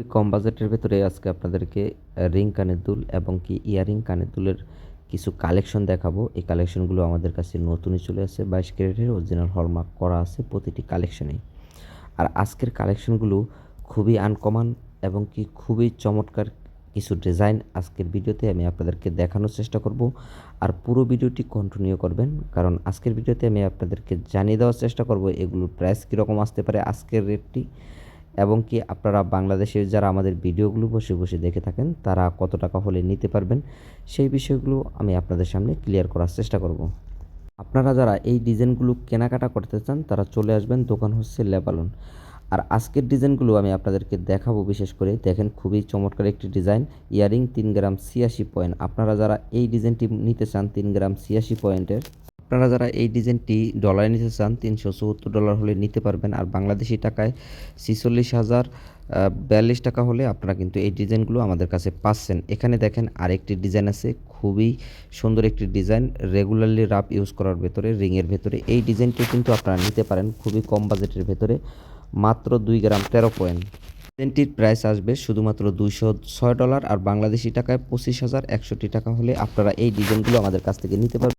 খুবই কম বাজেটের ভেতরে আজকে আপনাদেরকে রিং কানের দুল এবং কি ইয়ারিং কানের দুলের কিছু কালেকশন দেখাবো। এই কালেকশনগুলো আমাদের কাছে নতুনই চলে আসে বাইশ ক্যারেটের অরিজিনাল হলমার্ক করা আছে প্রতিটি কালেকশনেই। আর আজকের কালেকশনগুলো খুবই আনকমন এবং কি খুবই চমৎকার কিছু ডিজাইন আজকের ভিডিওতে আমি আপনাদেরকে দেখানোর চেষ্টা করব। আর পুরো ভিডিওটি কন্টিনিউ করবেন, কারণ আজকের ভিডিওতে আমি আপনাদেরকে জানিয়ে দেওয়ার চেষ্টা করব এগুলোর প্রাইস কীরকম আসতে পারে, আজকের রেটটি এবং কি আপনারা বাংলাদেশে যারা আমাদের ভিডিওগুলো বসে বসে দেখে থাকেন, তারা কত টাকা হলে নিতে পারবেন, সেই বিষয়গুলো আমি আপনাদের সামনে ক্লিয়ার করার চেষ্টা করব। আপনারা যারা এই ডিজাইনগুলো কেনাকাটা করতে চান, তারা চলে আসবেন দোকান হচ্ছে লেবালন। আর আজকের ডিজাইনগুলো আমি আপনাদেরকে দেখাবো বিশেষ করে। দেখেন খুবই চমৎকার একটি ডিজাইন, ইয়ারিং তিন গ্রাম ছিয়াশি পয়েন্ট। আপনারা যারা এই ডিজাইনটি নিতে চান, তিন গ্রাম ছিয়াশি পয়েন্টের আপনারা যারা এই ডিজাইনটি ডলারে নিতে চান, তিনশো চুয়াত্তর ডলার হলে নিতে পারবেন। আর বাংলাদেশি টাকায় ছিচল্লিশ হাজার বিয়াল্লিশ টাকা হলে আপনারা কিন্তু এই ডিজাইনগুলো আমাদের কাছে পাচ্ছেন। এখানে দেখেন আরেকটি ডিজাইন আছে, খুবই সুন্দর একটি ডিজাইন রেগুলারলি রাপ ইউজ করার ভেতরে রিংয়ের ভেতরে। এই ডিজাইনটি কিন্তু আপনারা নিতে পারেন খুবই কম বাজেটের ভেতরে, মাত্র দুই গ্রাম তেরো পয়েন্ট। ডিজাইনটির প্রাইস আসবে শুধুমাত্র দুইশো ছয় ডলার আর বাংলাদেশি টাকায় পঁচিশ হাজার একষট্টি টাকা হলে আপনারা এই ডিজাইনগুলো আমাদের কাছ থেকে নিতে পারবেন।